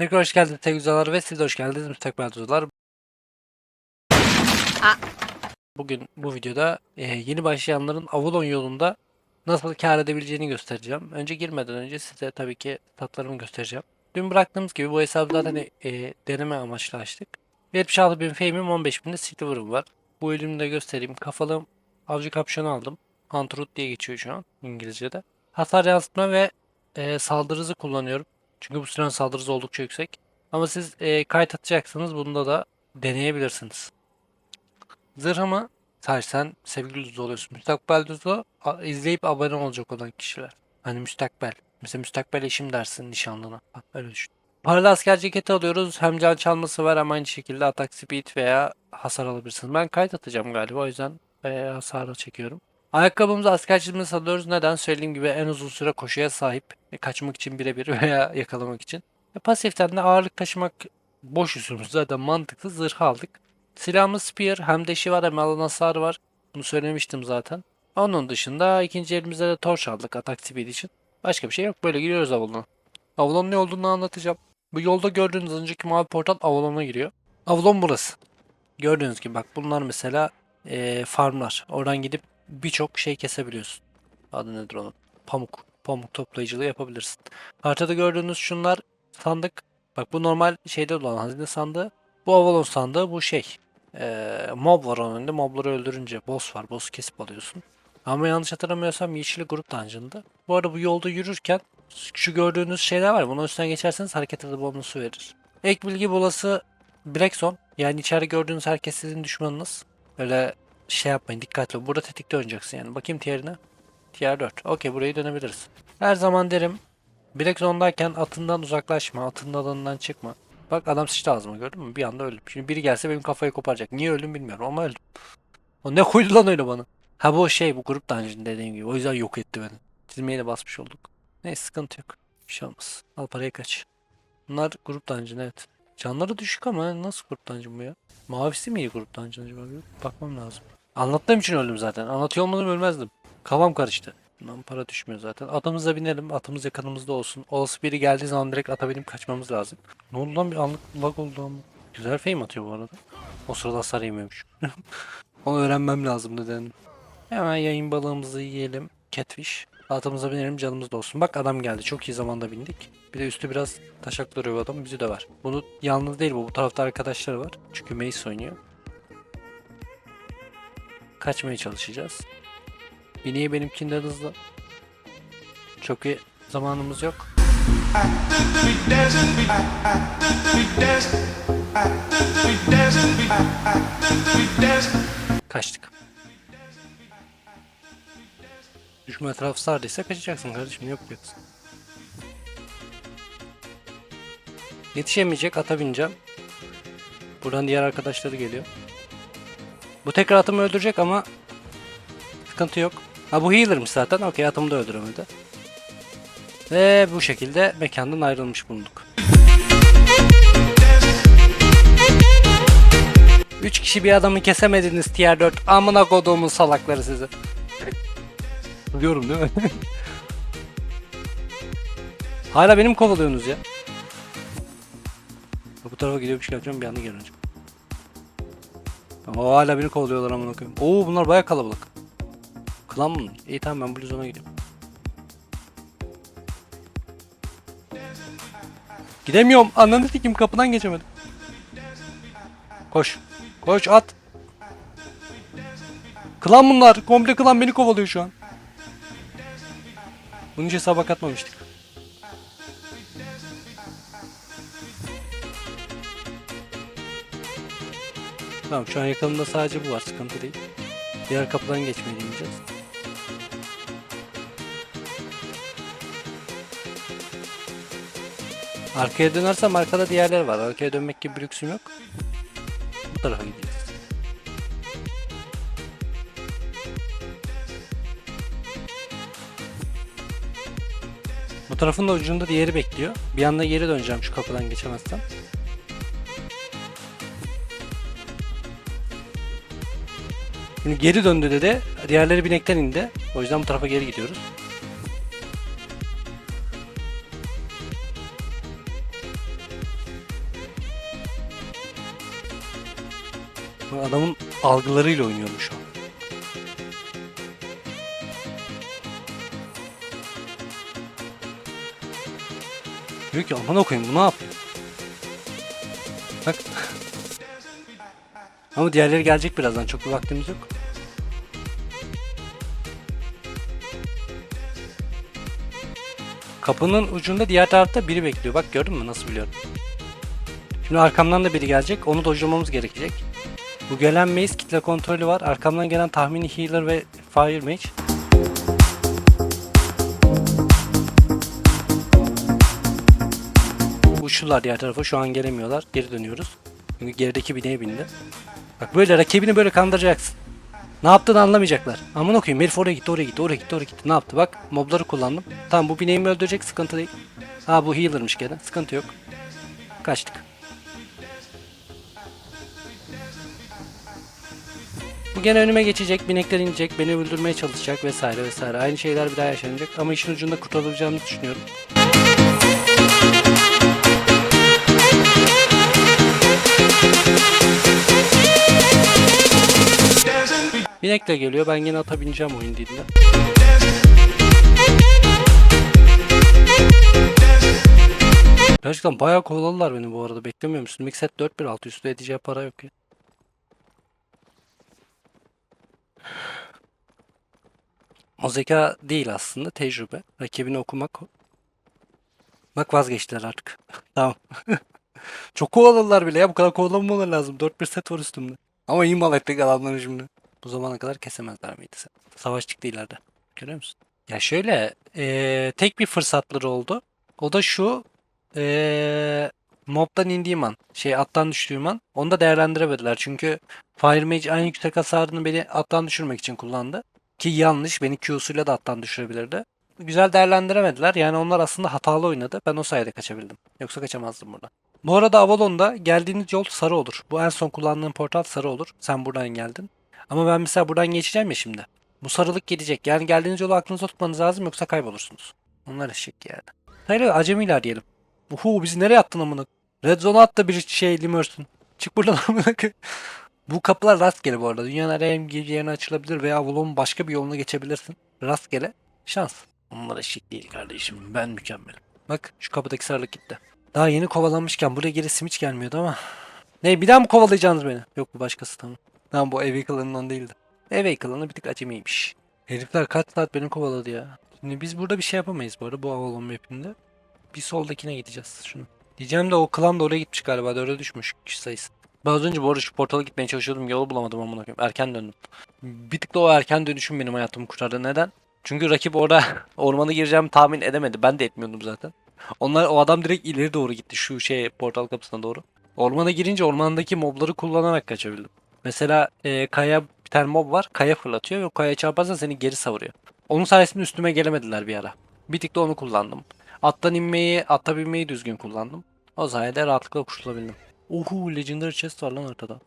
Tekrar hoş geldiniz sevgili ve siz de hoş geldiniz müstakbel uzalar. Bugün bu videoda e, yeni başlayanların Avalon yolunda nasıl kar edebileceğini göstereceğim. Önce girmeden önce size tabii ki statlarımı göstereceğim. Dün bıraktığımız gibi bu hesabı zaten e, deneme amaçlı açtık. 76 bin fame'im 15 bin de silver'ım var. Bu elimde de göstereyim. Kafalım avcı kapşonu aldım. Hunterhood diye geçiyor şu an İngilizce'de. Hasar yansıtma ve e, saldırı hızı kullanıyorum. Çünkü bu süren saldırı hızı oldukça yüksek. Ama siz e, kayıt atacaksınız. Bunda da deneyebilirsiniz. Zırhımı sadece sen sevgili düz oluyorsun. Müstakbel düzü izleyip abone olacak olan kişiler. Hani müstakbel. Mesela müstakbel eşim dersin nişanlına. Bak öyle düşün. Paralı asker ceketi alıyoruz. Hem can çalması var hem aynı şekilde atak speed veya hasar alabilirsiniz. Ben kayıt atacağım galiba o yüzden e, hasarı çekiyorum. Ayakkabımızı asker çizmesi alıyoruz. Neden? Söylediğim gibi en uzun süre koşuya sahip. E, kaçmak için birebir veya yakalamak için. E, pasiften de ağırlık taşımak boş üstümüz zaten mantıklı. Zırh aldık. Silahımız spear. Hem deşi var hem alan hasarı var. Bunu söylemiştim zaten. Onun dışında ikinci elimizde de torch aldık atak speed için. Başka bir şey yok. Böyle giriyoruz Avalon'a. Avalon ne olduğunu anlatacağım. Bu yolda gördüğünüz önceki mavi portal Avalon'a giriyor. Avalon burası. Gördüğünüz gibi bak bunlar mesela eee, farmlar. Oradan gidip birçok şey kesebiliyorsun. Adı nedir onun? Pamuk. Pamuk toplayıcılığı yapabilirsin. Haritada gördüğünüz şunlar sandık. Bak bu normal şeyde olan hazine sandığı. Bu Avalon sandığı bu şey. Eee, mob var onun önünde. Mobları öldürünce boss var. Boss'u kesip alıyorsun. Ama yanlış hatırlamıyorsam yeşili grup dungeon'da. Bu arada bu yolda yürürken şu gördüğünüz şeyler var. Bunun üstüne geçerseniz hareket hızı bonusu verir. Ek bilgi bulası Blackzone. Yani içeride gördüğünüz herkes sizin düşmanınız. Öyle şey yapmayın dikkatli olun. Burada tetikte oynayacaksın yani. Bakayım tier'ine. Tier 4. Okey burayı dönebiliriz. Her zaman derim Black Zone'dayken atından uzaklaşma. Atının alanından çıkma. Bak adam sıçtı ağzıma gördün mü? Bir anda öldüm. Şimdi biri gelse benim kafayı koparacak. Niye öldüm bilmiyorum ama öldüm. O ne koydu lan öyle bana? Ha bu şey bu grup dungeon dediğim gibi. O yüzden yok etti beni. Çizmeye de basmış olduk. Neyse sıkıntı yok. Bir şey olmaz. Al parayı kaç. Bunlar grup dungeon evet. Canları düşük ama nasıl grup dungeon bu ya? Mavisi mi iyi grup dungeon acaba? Bakmam lazım. Anlattığım için öldüm zaten. Anlatıyor olmadım ölmezdim. Kafam karıştı. Bundan para düşmüyor zaten. Atımıza binelim. Atımız yakınımızda olsun. Olası biri geldiği zaman direkt ata binip kaçmamız lazım. Ne oldu lan bir anlık lag oldu ama. Güzel fame atıyor bu arada. O sırada hasar yemiyormuş. Onu öğrenmem lazım dedim. Hemen yayın balığımızı yiyelim. Catfish. Atımıza binelim canımız da olsun. Bak adam geldi. Çok iyi zamanda bindik. Bir de üstü biraz taşak duruyor adam. Bizi de var. Bunu yalnız değil bu. Bu tarafta arkadaşları var. Çünkü Mace oynuyor. Kaçmaya çalışacağız. Bineği benimkinden hızlı. Çok iyi zamanımız yok. Kaçtık. Düşme etrafı sardıysa kaçacaksın kardeşim yok yapacaksın. Yetişemeyecek ata bineceğim. Buradan diğer arkadaşları geliyor. Bu tekrar atımı öldürecek ama sıkıntı yok. Ha bu healer'mış zaten. Okey atımı da öldüremedi. Ve bu şekilde mekandan ayrılmış bulunduk. 3 kişi bir adamı kesemediniz tier 4. Amına koduğumun salakları sizi. Diyorum değil mi? Hala benim kovalıyorsunuz ya. Bu tarafa gidiyormuş geleceğim bir anda geri. Aa, hala beni kovalıyorlar amına koyayım. Oo bunlar baya kalabalık. Klan mı? İyi tamam ben Blue Zone'a gidiyorum. Gidemiyorum. Ananı sikim kapıdan geçemedim. Koş. Koş at. Klan bunlar. Komple klan beni kovalıyor şu an. Bunu hiç hesaba katmamıştık. Tamam şu an yakınımda sadece bu var. Sıkıntı değil. Diğer kapıdan geçmeyi deneyeceğiz. Arkaya dönersem arkada diğerleri var. Arkaya dönmek gibi bir lüksüm yok. Bu tarafa gideceğiz. Bu tarafın da ucunda diğeri bekliyor. Bir anda geri döneceğim şu kapıdan geçemezsem. Şimdi geri döndü dedi. Diğerleri binekten indi. O yüzden bu tarafa geri gidiyoruz. Adamın algılarıyla oynuyormuş şu an. Diyor ki aman okuyun bu ne yapıyor? Bak. Ama diğerleri gelecek birazdan çok bir vaktimiz yok. Kapının ucunda diğer tarafta biri bekliyor. Bak gördün mü nasıl biliyorum. Şimdi arkamdan da biri gelecek. Onu dojlamamız gerekecek. Bu gelen maze kitle kontrolü var. Arkamdan gelen tahmini healer ve fire mage. Uçtular diğer tarafa. Şu an gelemiyorlar. Geri dönüyoruz. Çünkü gerideki bineye bindi. Bak böyle rakibini böyle kandıracaksın. Ne yaptığını anlamayacaklar. Aman okuyayım herif oraya gitti oraya gitti oraya gitti oraya gitti. Ne yaptı bak mobları kullandım. Tamam bu bineğimi öldürecek sıkıntı değil. Ha bu healer'mış gene sıkıntı yok. Kaçtık. Bu gene önüme geçecek, binekler inecek, beni öldürmeye çalışacak vesaire vesaire. Aynı şeyler bir daha yaşanacak ama işin ucunda kurtulabileceğimizi düşünüyorum. Binekle geliyor, ben yine ata bineceğim oyun dilinde. Gerçekten bayağı kovaladılar beni bu arada. Beklemiyor musun? Mixet 4 1 altı üstü edeceği para yok ya. O zeka değil aslında tecrübe. Rakibini okumak. Bak vazgeçtiler artık. tamam. Çok kovaladılar bile ya. Bu kadar kovalanmalar lazım. 4-1 set var üstümde. Ama iyi mal ettik adamları şimdi. Bu zamana kadar kesemezler miydi sen? Savaştık ileride. Görüyor musun? Ya şöyle eee, tek bir fırsatları oldu. O da şu eee mobdan indiğim an, şey attan düştüğüm an onu da değerlendiremediler. Çünkü Fire Mage aynı yüksek hasarını beni attan düşürmek için kullandı. Ki yanlış. Beni Q'suyla da attan düşürebilirdi. Güzel değerlendiremediler. Yani onlar aslında hatalı oynadı. Ben o sayede kaçabildim. Yoksa kaçamazdım burada. Bu arada Avalon'da geldiğiniz yol sarı olur. Bu en son kullandığın portal sarı olur. Sen buradan geldin. Ama ben mesela buradan geçeceğim ya şimdi. Bu sarılık gidecek. Yani geldiğiniz yolu aklınızda tutmanız lazım yoksa kaybolursunuz. Onlar eşek yani. Hayır acemiler diyelim. Uhu bizi nereye attın amına? Red Zone'a attı bir şey Limursun. Çık buradan amına. Bu kapılar rastgele bu arada. Dünyanın herhangi yerine açılabilir veya Avalon'un başka bir yoluna geçebilirsin. Rastgele. Şans. Onlar eşek değil kardeşim. Ben mükemmelim. Bak şu kapıdaki sarılık gitti. Daha yeni kovalanmışken buraya geri simiç gelmiyordu ama. Ne bir daha mı kovalayacaksınız beni? Yok bu başkası tamam. Tamam bu ev klanından değildi. Ev klanı bir tık acemiymiş. Herifler kaç saat beni kovaladı ya. Şimdi biz burada bir şey yapamayız bu arada bu Avalon map'inde. Bir soldakine gideceğiz şunu. Diyeceğim de o klan da oraya gitmiş galiba. Dörde düşmüş kişi sayısı. Ben az önce bu arada şu portala gitmeye çalışıyordum. Yolu bulamadım amına. Erken döndüm. Bir tık da o erken dönüşüm benim hayatımı kurtardı. Neden? Çünkü rakip orada ormana gireceğimi tahmin edemedi. Ben de etmiyordum zaten. Onlar o adam direkt ileri doğru gitti. Şu şey portal kapısına doğru. Ormana girince ormandaki mobları kullanarak kaçabildim. Mesela e, kaya bir tane mob var. Kaya fırlatıyor ve kaya çarparsan seni geri savuruyor. Onun sayesinde üstüme gelemediler bir ara. Bir tık da onu kullandım. Attan inmeyi, atta binmeyi düzgün kullandım. O sayede rahatlıkla kurtulabildim. Uhu Legendary Chest var lan ortada.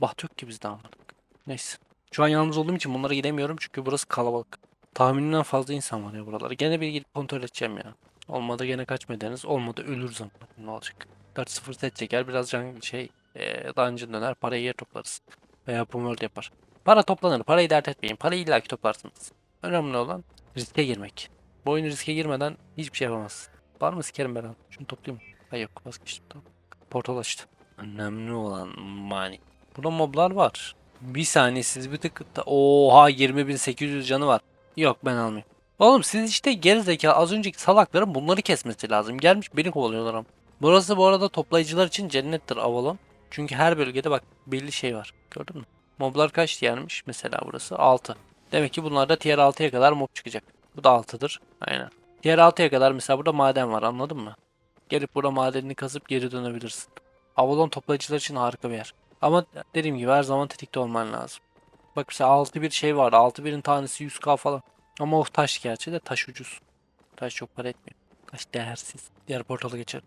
Baht yok ki bizde anladık. Neyse. Şu an yalnız olduğum için bunlara gidemiyorum çünkü burası kalabalık. Tahminimden fazla insan var ya buralara. Gene bir gidip kontrol edeceğim ya. Olmadı gene kaçma deriz. Olmadı ölürüz ama. Ne olacak? 4-0 set çeker. Biraz can şey e, dungeon döner. Parayı yer toplarız. Veya Pumworld yapar. Para toplanır. Parayı dert etmeyin. Parayı illaki toplarsınız. Önemli olan riske girmek. Bu oyunu riske girmeden hiçbir şey yapamazsın. Var mı sikerim ben abi? Şunu toplayayım? Hayır yok vazgeçtim tamam. Portal açtı. Önemli olan money. Burada moblar var. Bir saniye siz bir tık da... Oha 20.800 canı var. Yok ben almayayım. Oğlum siz işte geri zeka az önceki salakların bunları kesmesi lazım. Gelmiş beni kovalıyorlar ama. Burası bu arada toplayıcılar için cennettir Avalon. Çünkü her bölgede bak belli şey var. Gördün mü? Moblar kaç tiermiş mesela burası? 6. Demek ki bunlarda tier 6'ya kadar mob çıkacak. Bu da 6'dır. Aynen. Tier 6'ya kadar mesela burada maden var anladın mı? Gelip burada madenini kazıp geri dönebilirsin. Avalon toplayıcılar için harika bir yer. Ama dediğim gibi her zaman tetikte olman lazım. Bak mesela 6 bir şey var. 6 birin tanesi 100k falan. Ama o taş gerçi de taş ucuz. Taş çok para etmiyor. Taş değersiz. Diğer portala geçelim.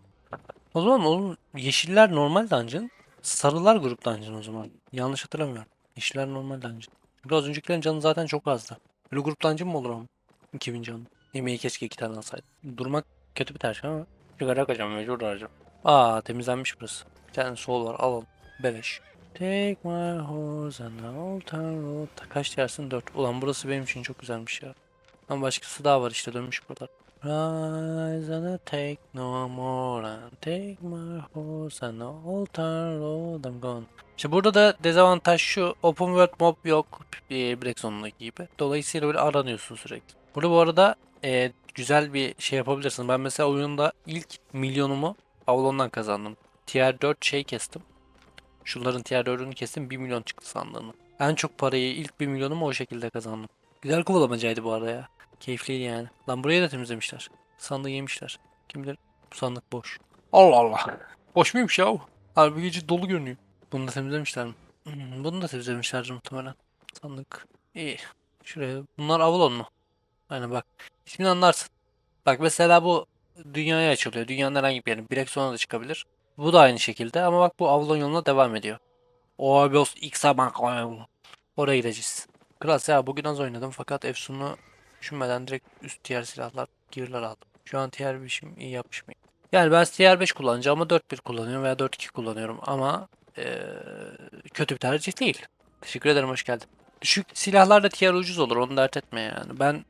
O zaman oğlum yeşiller normal dungeon. Sarılar grup dungeon o zaman. Yanlış hatırlamıyorum. Yeşiller normal dungeon. Biraz öncekilerin canı zaten çok azdı. Böyle grup dungeon mı olur ama? 2000 canı. Yemeği keşke iki tane alsaydım. Durmak kötü bir tercih ama. Sigara yakacağım mecbur arayacağım. Aa temizlenmiş burası. Bir tane sol var alalım. Beleş. Take my horse and old town road. Kaç yersin? 4. Ulan burası benim için çok güzelmiş ya. Ama başkası daha var işte dönmüş buralar. Rise and take no more and take my horse and old town road I'm gone. İşte burada da dezavantaj şu open world mob yok e, Black Zone'daki gibi. Dolayısıyla böyle aranıyorsun sürekli. Burada bu arada e, güzel bir şey yapabilirsin. Ben mesela oyunda ilk milyonumu Avlon'dan kazandım. Tier 4 şey kestim. Şunların tier 4'ünü kestim 1 milyon çıktı sandığını. En çok parayı ilk 1 milyonumu o şekilde kazandım. Güzel kovalamacaydı bu arada ya. Keyifliydi yani. Lan burayı da temizlemişler. Sandığı yemişler. Kim bilir bu sandık boş. Allah Allah. Boş muymuş ya? Harbi gece dolu görünüyor. Bunu da temizlemişler mi? Hmm, Bunu da temizlemişlerdir muhtemelen. Sandık. İyi. Şuraya. Bunlar Avalon mu? Aynen bak. İsmini anlarsın. Bak mesela bu dünyaya açılıyor. Dünyanın herhangi bir yerine. Zone'a da çıkabilir. Bu da aynı şekilde ama bak bu Avalon yoluna devam ediyor. Oabos X'a bak. Oraya gideceğiz. Klas ya bugün az oynadım fakat Efsun'u düşünmeden direkt üst tier silahlar gear'lar aldım. Şu an tier 5'im iyi yapmış mıyım? Yani ben tier 5 kullanacağım ama 4-1 kullanıyorum veya 4-2 kullanıyorum ama eee, kötü bir tercih değil. Teşekkür ederim hoş geldin. Düşük silahlarla tier ucuz olur onu dert etme yani. Ben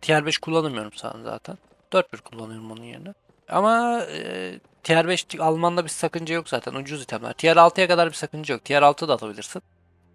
tier 5 kullanamıyorum sana zaten. 4-1 kullanıyorum onun yerine. Ama eee tier 5 almanda bir sakınca yok zaten ucuz itemler. Tier 6'ya kadar bir sakınca yok. Tier 6 da alabilirsin.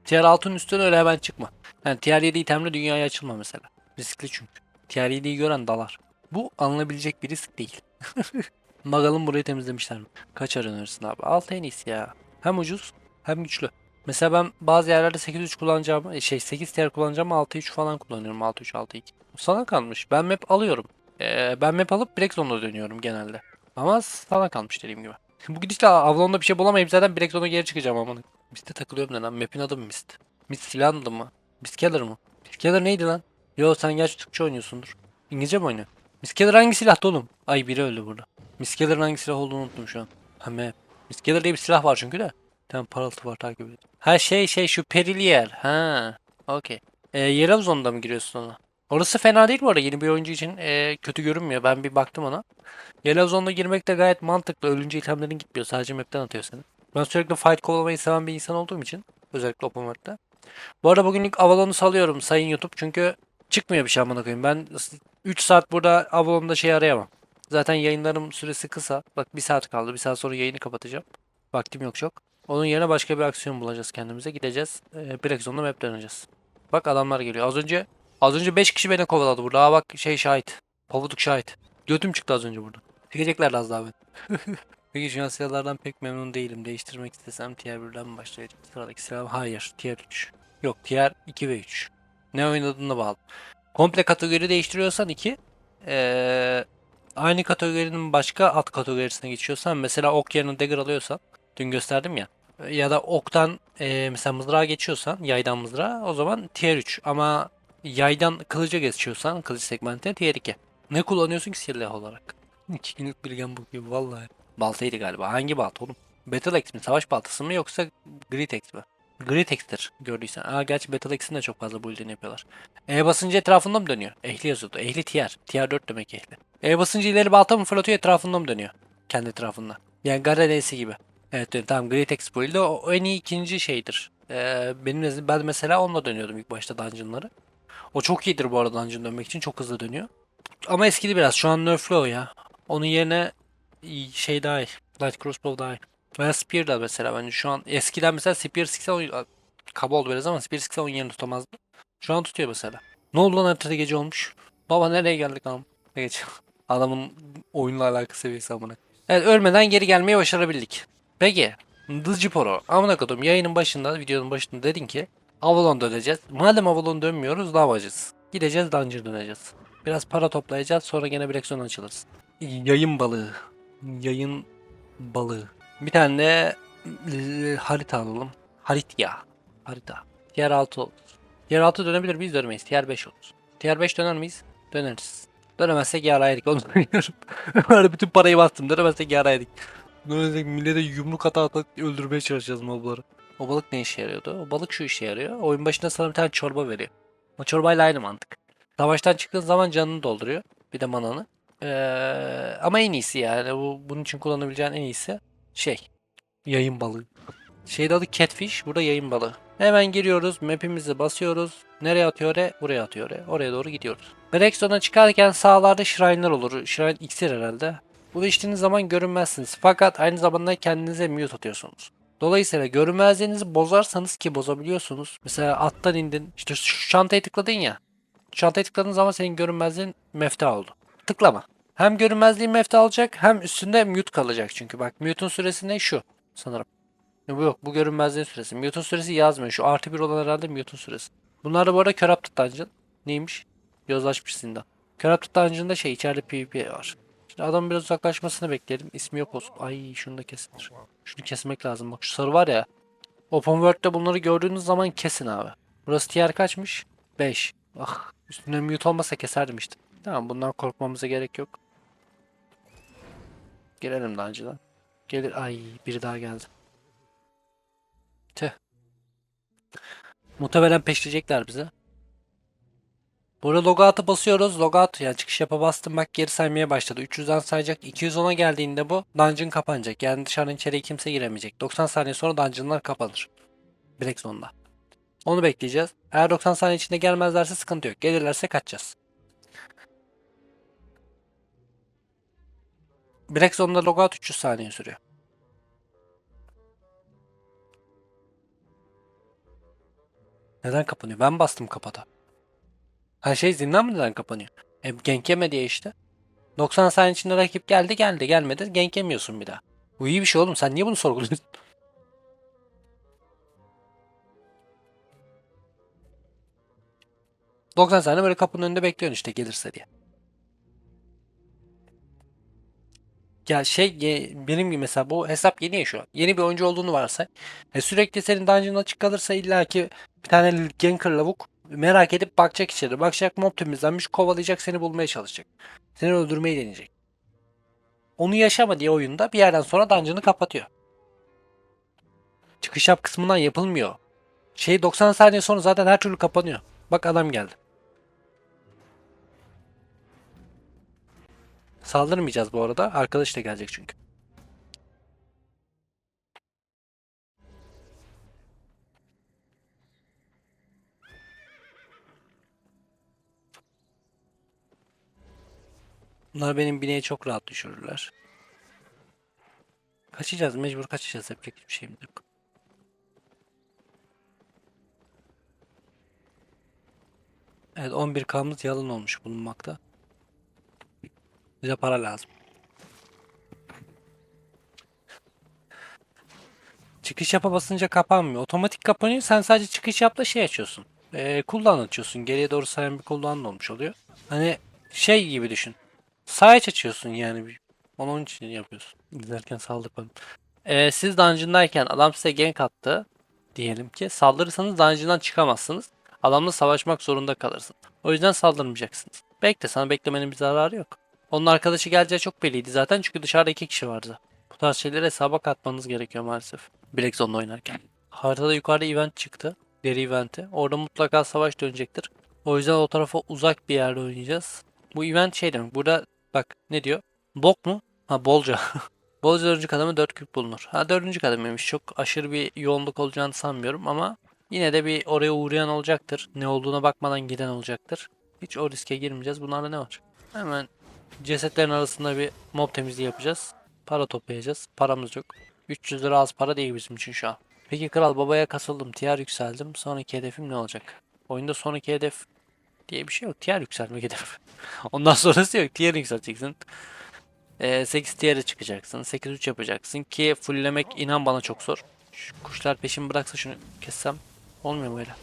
Tier 6'nın üstüne öyle hemen çıkma. Yani tier 7 itemle dünyaya açılma mesela. Riskli çünkü. Tier 7'yi gören dalar. Bu alınabilecek bir risk değil. Bakalım burayı temizlemişler mi? Kaç öğrenirsin abi? 6 en iyisi ya. Hem ucuz hem güçlü. Mesela ben bazı yerlerde 8-3 kullanacağım, şey 8 tier kullanacağım 6-3 falan kullanıyorum. 6-3, 6-2. Sana kalmış. Ben map alıyorum. Ee, ben map alıp Black Zone'da dönüyorum genelde. Ama sana kalmış dediğim gibi. Bu gidişle Avlon'da bir şey bulamayıp zaten Black geri çıkacağım aman. Mist'e takılıyorum ne lan? Map'in adı mı Mist? Mist silahın adı mı? Mist Killer mı? Killer neydi lan? Yo sen gerçi Türkçe oynuyorsundur. İngilizce mi oynuyor? Mist Killer hangi silahtı oğlum? Ay biri öldü burada. Mist Killer'ın hangi silah olduğunu unuttum şu an. Ha map. Mist Killer diye bir silah var çünkü de. Tamam parıltı var takip ediyorum. Ha şey şey şu perili yer. Ha. Okey. Ee, Yellow Zone'da mı giriyorsun ona? Orası fena değil bu arada. Yeni bir oyuncu için ee, kötü görünmüyor. Ben bir baktım ona. Yellow Zone'da girmek de gayet mantıklı. Ölünce itemlerin gitmiyor. Sadece map'ten atıyor seni. Ben sürekli fight kovalamayı seven bir insan olduğum için. Özellikle open world'de. Bu arada bugünlük Avalon'u salıyorum sayın YouTube. Çünkü çıkmıyor bir şey amına koyayım. Ben 3 saat burada Avalon'da şey arayamam. Zaten yayınlarım süresi kısa. Bak bir saat kaldı. Bir saat sonra yayını kapatacağım. Vaktim yok çok. Onun yerine başka bir aksiyon bulacağız kendimize. Gideceğiz. E, Black Zone'da map döneceğiz. Bak adamlar geliyor. Az önce az önce 5 kişi beni kovaladı burada. Aa bak şey şahit. Pavuduk şahit. Götüm çıktı az önce burada. Çekecekler az daha beni. Peki şu an silahlardan pek memnun değilim. Değiştirmek istesem tier 1'den mi başlayacak? Sıradaki silah hayır. Tier 3. Yok tier 2 ve 3. Ne oynadığına bağlı. Komple kategori değiştiriyorsan 2. Ee, aynı kategorinin başka alt kategorisine geçiyorsan mesela ok yerine dagger alıyorsan dün gösterdim ya ya da oktan e, mesela mızrağa geçiyorsan yaydan mızrağa o zaman tier 3 ama yaydan kılıca geçiyorsan kılıç segmente tier 2. Ne kullanıyorsun ki silah olarak? İki günlük bilgen bu gibi vallahi. Baltaydı galiba. Hangi balta oğlum? Battle Axe mi? Savaş baltası mı yoksa Grit Axe mi? Grit Axe'tir gördüysen. Aa gerçi Battle Axe'in de çok fazla build'ini yapıyorlar. E basınca etrafında mı dönüyor? Ehli yazıyordu. Ehli tier. Tier 4 demek ehli. E basınca ileri balta mı fırlatıyor etrafında mı dönüyor? Kendi etrafında. Yani Garade'si gibi. Evet tamam Great Axe build'i o, o en iyi ikinci şeydir. Ee, benim ben mesela onunla dönüyordum ilk başta dungeon'ları. O çok iyidir bu arada dungeon dönmek için çok hızlı dönüyor. Ama eskidi biraz. Şu an nerf'lü o ya. Onun yerine şey daha iyi. Light Crossbow daha iyi. Veya Spear da mesela bence şu an eskiden mesela Spear sıksa o- kaba oldu biraz ama Spear sıksa onun yerini tutamazdı. Şu an tutuyor mesela. Ne oldu lan haritada gece olmuş? Baba nereye geldik am? Ne gece? Adamın oyunla alakası seviyesi amına. Evet ölmeden geri gelmeyi başarabildik. Peki. Dızciporo. Amına kodum yayının başında videonun başında dedin ki Avalon döneceğiz. Madem Avalon dönmüyoruz ne yapacağız? Gideceğiz Dungeon döneceğiz. Biraz para toplayacağız sonra gene Black Zone açılırız. Yayın balığı. Yayın balığı. Bir tane de harita alalım. Haritya. Harita. Tier 6 olur. Tier 6 dönebilir miyiz? Dönemeyiz. Tier 5 olur. Tier 5 döner miyiz? Döneriz. Dönemezsek yara yedik onu söylüyorum. Böyle bütün parayı bastım. Dönemezsek yara yedik. Dönemezsek millete yumruk ata ata öldürmeye çalışacağız mobları. O balık ne işe yarıyordu? O balık şu işe yarıyor. Oyun başında sana bir tane çorba veriyor. O çorbayla aynı mantık. Savaştan çıktığın zaman canını dolduruyor. Bir de mananı. Ee, ama en iyisi yani. Bu, bunun için kullanabileceğin en iyisi şey. Yayın balığı. Şeyde adı catfish, burada yayın balığı. Hemen giriyoruz, map'imizi basıyoruz. Nereye atıyor oraya? Buraya atıyor oraya. Oraya doğru gidiyoruz. Blackstone'a çıkarken sağlarda shrine'lar olur. Shrine iksir herhalde. Bunu içtiğiniz zaman görünmezsiniz. Fakat aynı zamanda kendinize mute atıyorsunuz. Dolayısıyla görünmezliğinizi bozarsanız ki bozabiliyorsunuz. Mesela attan indin. işte şu çantaya tıkladın ya. Çantaya tıkladığın zaman senin görünmezliğin mefta oldu. Tıklama. Hem görünmezliğin mefta alacak hem üstünde mute kalacak çünkü. Bak mute'un süresi ne? Şu sanırım. Yok, bu görünmezliğin süresi. Mute'un süresi yazmıyor. Şu artı bir olan herhalde mute'un süresi. Bunlar da bu arada Corrupted Dungeon. Neymiş? Yozlaşmış zindan. Corrupted Dungeon'da şey içeride PvP var. Şimdi adam biraz uzaklaşmasını bekleyelim. İsmi yok olsun. Ay şunu da kesindir. Şunu kesmek lazım. Bak şu sarı var ya. Open World'de bunları gördüğünüz zaman kesin abi. Burası tier kaçmış? 5. Ah üstüne mute olmasa keserdim işte. Tamam bundan korkmamıza gerek yok. Girelim daha. Gelir. Ay biri daha geldi. Tüh. Muhtemelen peşleyecekler bizi. Burada logout'a basıyoruz. Logout yani çıkış yapa bastım bak geri saymaya başladı. 300'den sayacak. 210'a geldiğinde bu dungeon kapanacak. Yani dışarıdan içeriye kimse giremeyecek. 90 saniye sonra dungeonlar kapanır. Black Zone'da. Onu bekleyeceğiz. Eğer 90 saniye içinde gelmezlerse sıkıntı yok. Gelirlerse kaçacağız. Black Zone'da logout 300 saniye sürüyor. Neden kapanıyor? Ben bastım kapata. Her şey zindan mı neden kapanıyor? E gank yeme diye işte. 90 saniye içinde rakip geldi geldi gelmedi gank yemiyorsun bir daha. Bu iyi bir şey oğlum sen niye bunu sorguluyorsun? ...90 saniye böyle kapının önünde bekliyorsun işte gelirse diye. Ya şey benim gibi mesela bu hesap yeni ya şu an. Yeni bir oyuncu olduğunu varsay. E sürekli senin dungeon açık kalırsa illaki bir tane ganker lavuk merak edip bakacak içeri. Bakacak mob temizlenmiş kovalayacak seni bulmaya çalışacak. Seni öldürmeyi deneyecek. Onu yaşama diye oyunda bir yerden sonra dungeon'ı kapatıyor. Çıkış yap kısmından yapılmıyor. Şey 90 saniye sonra zaten her türlü kapanıyor. Bak adam geldi. Saldırmayacağız bu arada. Arkadaş da gelecek çünkü. Bunlar benim bineği çok rahat düşürürler. Kaçacağız. Mecbur kaçacağız. Yapacak hiçbir şeyimiz yok. Evet 11K'mız yalan olmuş bulunmakta. Bize para lazım. Çıkış yapa basınca kapanmıyor. Otomatik kapanıyor. Sen sadece çıkış yapla şey açıyorsun. Ee, cooldown açıyorsun. Geriye doğru sayan bir da olmuş oluyor. Hani şey gibi düşün. Sayaç açıyorsun yani. Onu onun için yapıyorsun. İzlerken saldırmadım. Ee, siz dungeon'dayken adam size gank attı. Diyelim ki saldırırsanız dungeon'dan çıkamazsınız. Adamla savaşmak zorunda kalırsın. O yüzden saldırmayacaksınız. Bekle sana beklemenin bir zararı yok. Onun arkadaşı geleceği çok belliydi zaten çünkü dışarıda iki kişi vardı. Bu tarz şeyleri hesaba katmanız gerekiyor maalesef. Black Zone'da oynarken. Haritada yukarıda event çıktı. Deri eventi. Orada mutlaka savaş dönecektir. O yüzden o tarafa uzak bir yerde oynayacağız. Bu event şey demek. Burada bak ne diyor? Bok mu? Ha bolca. bolca dördüncü kademe 4 küp bulunur. Ha dördüncü kademeymiş. Çok aşırı bir yoğunluk olacağını sanmıyorum ama yine de bir oraya uğrayan olacaktır. Ne olduğuna bakmadan giden olacaktır. Hiç o riske girmeyeceğiz. Bunlarda ne var? Hemen cesetlerin arasında bir mob temizliği yapacağız. Para toplayacağız. Paramız yok. 300 lira az para değil bizim için şu an. Peki kral babaya kasıldım. Tier yükseldim. Sonraki hedefim ne olacak? Oyunda sonraki hedef diye bir şey yok. Tier yükselmek hedef. Ondan sonrası yok. Tier yükseleceksin. Ee, 8 tier'e çıkacaksın. 8-3 yapacaksın ki fulllemek inan bana çok zor. Şu kuşlar peşimi bıraksa şunu kessem. Olmuyor mu öyle?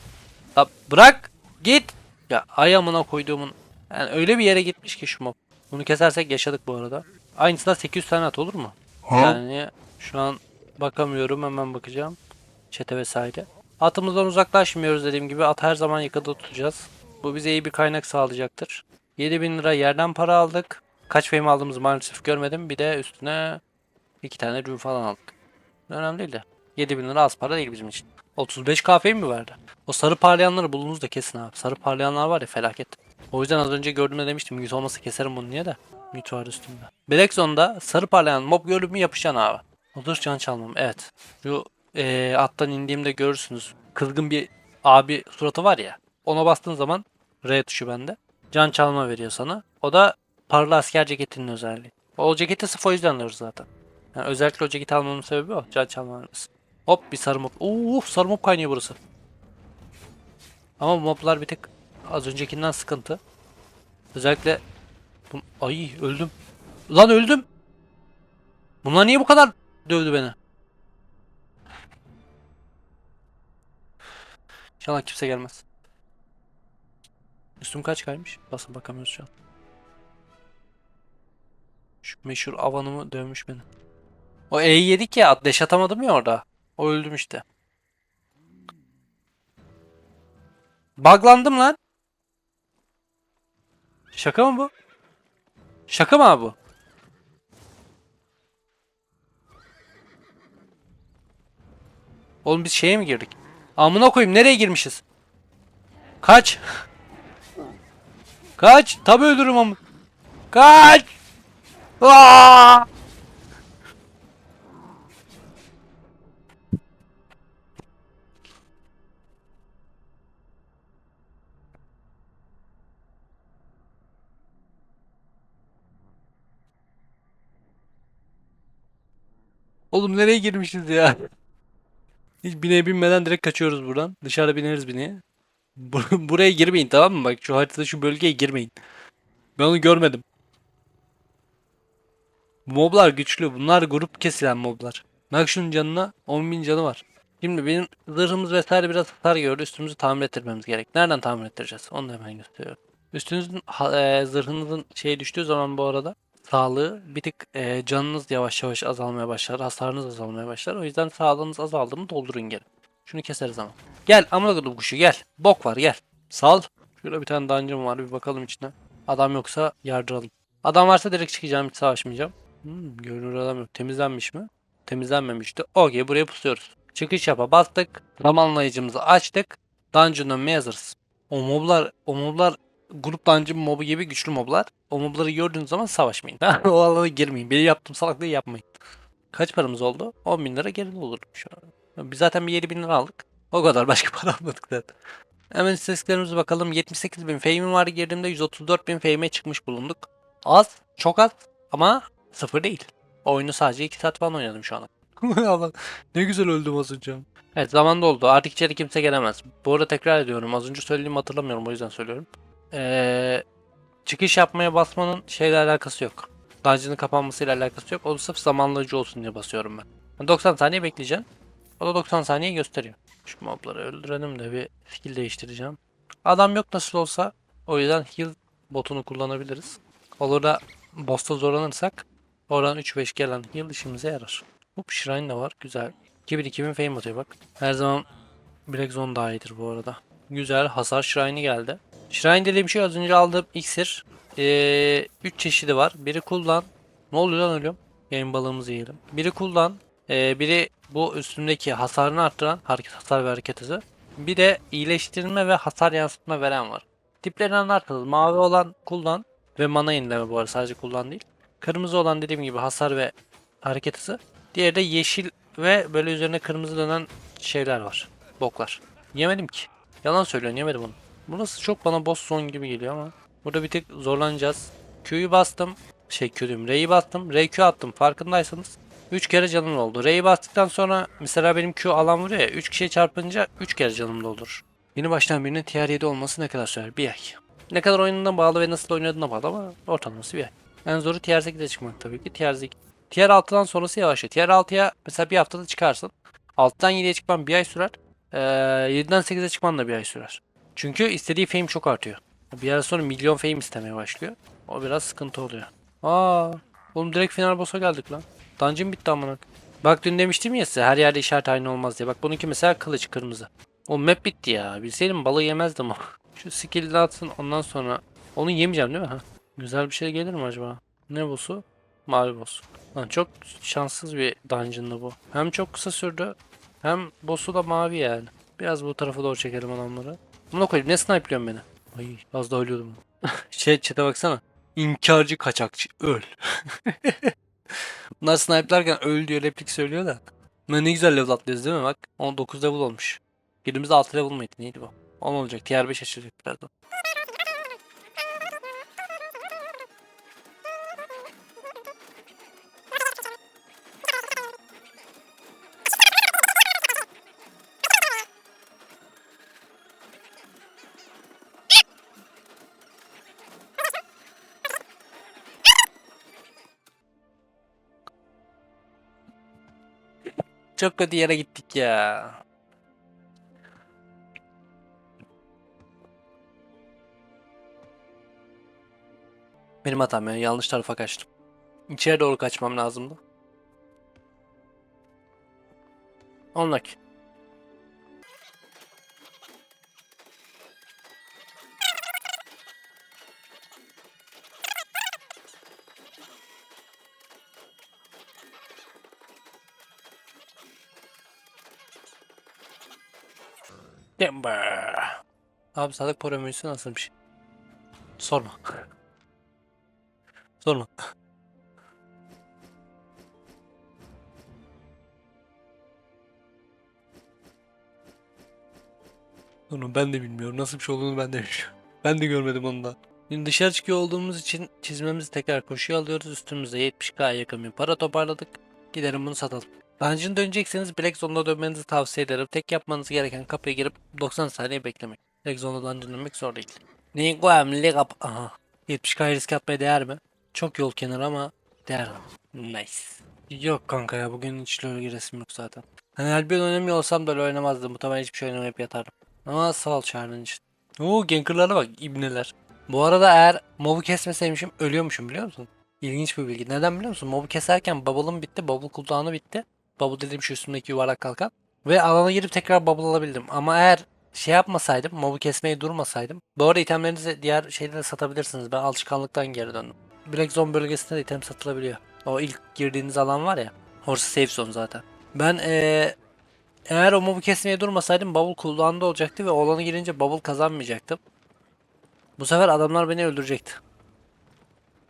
La bırak! Git! Ya ay amına koyduğumun. Yani öyle bir yere gitmiş ki şu mob. Bunu kesersek yaşadık bu arada. Aynısından 800 tane at olur mu? Yani şu an bakamıyorum hemen bakacağım. Çete vesaire. Atımızdan uzaklaşmıyoruz dediğim gibi at her zaman yakada tutacağız. Bu bize iyi bir kaynak sağlayacaktır. 7000 lira yerden para aldık. Kaç fame aldığımızı maalesef görmedim. Bir de üstüne iki tane rune falan aldık. Önemli değil de. 7000 lira az para değil bizim için. 35 KF mi verdi? O sarı parlayanları bulunuz da kesin abi. Sarı parlayanlar var ya felaket. O yüzden az önce gördüğümde demiştim mute olmasa keserim bunu niye de. Mute var üstümde. Black sarı parlayan mob gördün mü yapışacaksın abi. Odur can çalmam evet. Şu e, attan indiğimde görürsünüz. Kızgın bir abi suratı var ya. Ona bastığın zaman R tuşu bende. Can çalma veriyor sana. O da parlı asker ceketinin özelliği. O ceketi sırf o yüzden alıyoruz zaten. Yani özellikle o ceketi almamın sebebi o. Can çalma vermesi. Hop bir sarı mob. Uf sarı mob kaynıyor burası. Ama bu moblar bir tek az öncekinden sıkıntı. Özellikle bu... Ay öldüm. Lan öldüm. Bunlar niye bu kadar dövdü beni? İnşallah kimse gelmez. Üstüm kaç kaymış? Basın bakamıyoruz şu an. Şu meşhur avanımı dövmüş beni. O E'yi yedik ya deş atamadım ya orada. O öldüm işte. Buglandım lan. Şaka mı bu? Şaka mı abi bu? Oğlum biz şeye mi girdik? Amına koyayım nereye girmişiz? Kaç. Kaç. Tabi öldürürüm ama. Kaç. Aa! Oğlum nereye girmişiz ya? Hiç bineğe binmeden direkt kaçıyoruz buradan. Dışarıda bineriz bineğe. Bu- Buraya girmeyin tamam mı? Bak şu haritada şu bölgeye girmeyin. Ben onu görmedim. Moblar güçlü. Bunlar grup kesilen moblar. Bak şunun canına 10.000 canı var. Şimdi benim zırhımız vesaire biraz hasar gördü. Üstümüzü tamir ettirmemiz gerek. Nereden tamir ettireceğiz? Onu hemen gösteriyorum. Üstünüzün e, zırhınızın şey düştüğü zaman bu arada sağlığı bir tık e, canınız yavaş yavaş azalmaya başlar. Hasarınız azalmaya başlar. O yüzden sağlığınız azaldı mı doldurun geri. Şunu keseriz ama. Gel amına koydum kuşu gel. Bok var gel. Sal. Şurada bir tane dungeon var bir bakalım içine. Adam yoksa yardıralım. Adam varsa direkt çıkacağım hiç savaşmayacağım. Hmm, görünür adam yok. Temizlenmiş mi? Temizlenmemişti. Okey buraya pusuyoruz. Çıkış yapa bastık. Zamanlayıcımızı açtık. Dungeon dönmeye hazırız. O moblar, o moblar grup dungeon mobu gibi güçlü moblar. O mobları gördüğünüz zaman savaşmayın. o alana girmeyin. Benim yaptığım salaklığı yapmayın. Kaç paramız oldu? 10 bin lira geride olur şu an. Biz zaten bir 7 bin lira aldık. O kadar başka para almadık zaten. Hemen istatistiklerimize bakalım. 78 bin fame'im var girdiğimde 134 bin fame'e çıkmış bulunduk. Az, çok az ama sıfır değil. Oyunu sadece 2 saat falan oynadım şu an. Allah ne güzel öldüm az önce. Evet zaman doldu. Artık içeri kimse gelemez. Bu arada tekrar ediyorum. Az önce söylediğimi hatırlamıyorum o yüzden söylüyorum. Ee, çıkış yapmaya basmanın şeyle alakası yok. Dungeon'ın kapanmasıyla alakası yok. O sırf zamanlayıcı olsun diye basıyorum ben. 90 saniye bekleyeceğim. O da 90 saniye gösteriyor. Şu mobları öldürelim de bir skill değiştireceğim. Adam yok nasıl olsa. O yüzden heal botunu kullanabiliriz. Olur da boss'ta zorlanırsak oradan 3-5 gelen heal işimize yarar. Hop shrine de var. Güzel. 2000-2000 fame atıyor bak. Her zaman Black Zone daha iyidir bu arada. Güzel hasar shrine'i geldi. Shrine dediğim şey az önce aldığım iksir. 3 ee, üç çeşidi var. Biri kullan. Ne oluyor lan ölüyorum. Yayın balığımızı yiyelim. Biri kullan. Ee, biri bu üstündeki hasarını arttıran hareket hasar ve hareket hızı. Bir de iyileştirme ve hasar yansıtma veren var. Tiplerini anlatalım. Mavi olan kullan ve mana yenileme bu arada sadece kullan değil. Kırmızı olan dediğim gibi hasar ve hareket hızı. Diğeri de yeşil ve böyle üzerine kırmızı dönen şeyler var. Boklar. Yemedim ki. Yalan söylüyorsun yemedim onu. Burası çok bana boss zone gibi geliyor ama. Burada bir tek zorlanacağız. Q'yu bastım. Şey Q diyorum. R'yi bastım. RQ attım farkındaysanız. 3 kere canım oldu. R'yi bastıktan sonra mesela benim Q alan vuruyor ya 3 kişiye çarpınca 3 kere canım doldur. Yeni başlayan birinin tier 7 olması ne kadar sürer? Bir ay. Ne kadar oyununa bağlı ve nasıl oynadığına bağlı ama ortalaması bir ay. En zoru tier 8'e çıkmak tabii ki. Tier 8. Tier 6'dan sonrası yavaş. Tier 6'ya mesela bir haftada çıkarsın. 6'dan 7'ye çıkman bir ay sürer. Ee, 7'den 8'e çıkman da bir ay sürer. Çünkü istediği fame çok artıyor. Bir ara sonra milyon fame istemeye başlıyor. O biraz sıkıntı oluyor. Aa, oğlum direkt final boss'a geldik lan. Dungeon bitti amına. Bak dün demiştim ya size her yerde işaret aynı olmaz diye. Bak bununki mesela kılıç kırmızı. O map bitti ya. Bilseydim balığı yemezdim o. Şu skill'ini atsın ondan sonra. Onu yemeyeceğim değil mi? Ha. Güzel bir şey gelir mi acaba? Ne boss'u? Mavi boss. Lan çok şanssız bir dungeon'dı bu. Hem çok kısa sürdü. Hem boss'u da mavi yani. Biraz bu tarafa doğru çekelim adamları. Buna koyayım. Ne snipe'liyorsun beni? Ay az daha ölüyordum. şey chat'e baksana. İnkarcı kaçakçı. Öl. Bunlar snipe'larken öl diyor replik söylüyor da. Ne ne güzel level atlıyoruz değil mi bak. 19 level olmuş. Birimiz 6 level mıydı neydi bu? 10 olacak. Diğer 5 açılacak birazdan. Çok kötü yere gittik ya. Benim hatam ya. Yanlış tarafa kaçtım. İçeri doğru kaçmam lazımdı. Onlak. Timber. Abi Sadık Poromüsü nasıl bir şey? Sorma. Sorma. Onu ben de bilmiyorum. Nasıl bir şey olduğunu ben de bilmiyorum. Ben de görmedim onu da. Şimdi dışarı çıkıyor olduğumuz için çizmemizi tekrar koşuya alıyoruz. Üstümüzde 70k yakın bir para toparladık. Gidelim bunu satalım. Dungeon dönecekseniz Black Zone'da dönmenizi tavsiye ederim. Tek yapmanız gereken kapıya girip 90 saniye beklemek. Black Zone'da dungeon dönmek zor değil. Neyin koyayım kap... Aha. 70k risk atmaya değer mi? Çok yol kenarı ama değer. Nice. Yok kanka ya bugün hiç LoL giresim yok zaten. Hani Albion oynamıyor olsam da LoL oynamazdım. Muhtemelen hiçbir şey oynamayıp yatardım. Ama sağ ol çağırdığın için. Oo gankerlara bak ibneler. Bu arada eğer mob'u kesmeseymişim ölüyormuşum biliyor musun? İlginç bir bilgi. Neden biliyor musun? Mob'u keserken bubble'ım bitti. Bubble cooldown'u bitti. Bubble dediğim şu üstümdeki yuvarlak kalkan. Ve alana girip tekrar bubble alabildim. Ama eğer şey yapmasaydım, mob'u kesmeyi durmasaydım. Bu arada itemlerinizi diğer şeylere satabilirsiniz. Ben alışkanlıktan geri döndüm. Black Zone bölgesinde de item satılabiliyor. O ilk girdiğiniz alan var ya. Orası safe zone zaten. Ben eee eğer o mob'u kesmeye durmasaydım bubble cooldown'da olacaktı ve o alana girince bubble kazanmayacaktım. Bu sefer adamlar beni öldürecekti.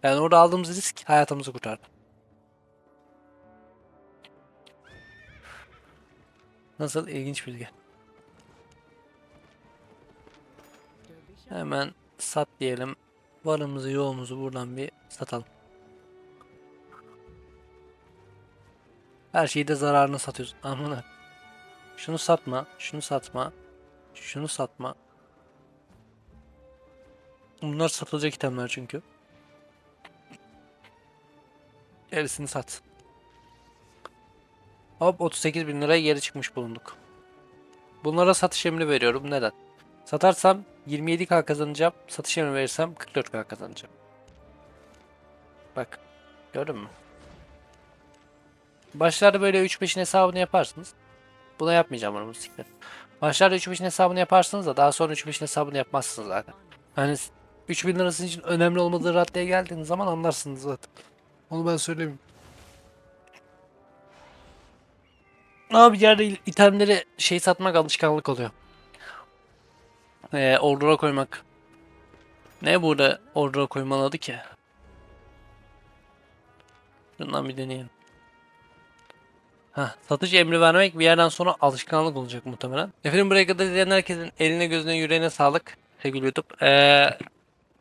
Yani orada aldığımız risk hayatımızı kurtardı. Nasıl? ilginç bilgi. Hemen sat diyelim. Varımızı yoğumuzu buradan bir satalım. Her şeyi de zararına satıyoruz. Aman Şunu satma, şunu satma, şunu satma. Bunlar satılacak itemler çünkü. Gerisini sat. Hop 38 bin liraya geri çıkmış bulunduk. Bunlara satış emri veriyorum. Neden? Satarsam 27k kazanacağım. Satış emri verirsem 44k kazanacağım. Bak. Gördün mü? Başlarda böyle 3-5'in hesabını yaparsınız. Buna yapmayacağım onu siktir. Başlarda 3-5'in hesabını yaparsınız da daha sonra 3-5'in hesabını yapmazsınız zaten. Hani 3000 lirası için önemli olmadığı raddeye geldiğiniz zaman anlarsınız zaten. Onu ben söyleyeyim. Abi yerde itemleri şey satmak alışkanlık oluyor. Ee, ordura koymak. Ne burada ordura koymaladı ki? Şundan bir deneyelim. Heh, satış emri vermek bir yerden sonra alışkanlık olacak muhtemelen. Efendim buraya kadar izleyen herkesin eline gözüne yüreğine sağlık. Sevgili YouTube. Ee,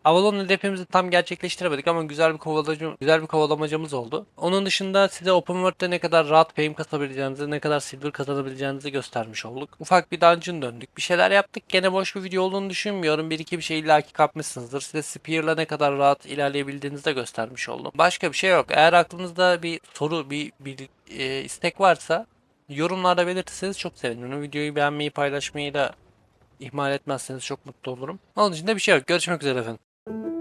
Avalon hedefimizi tam gerçekleştiremedik ama güzel bir kovalamacı, güzel bir kovalamacamız oldu. Onun dışında size Open World'de ne kadar rahat fame kasabileceğinizi, ne kadar silver kazanabileceğinizi göstermiş olduk. Ufak bir dungeon döndük. Bir şeyler yaptık. Gene boş bir video olduğunu düşünmüyorum. Bir iki bir şey illaki kapmışsınızdır. Size Spear'la ne kadar rahat ilerleyebildiğinizi de göstermiş oldum. Başka bir şey yok. Eğer aklınızda bir soru, bir, bir e, istek varsa yorumlarda belirtirseniz çok sevinirim. Videoyu beğenmeyi, paylaşmayı da ihmal etmezseniz çok mutlu olurum. Onun dışında bir şey yok. Görüşmek üzere efendim. thank you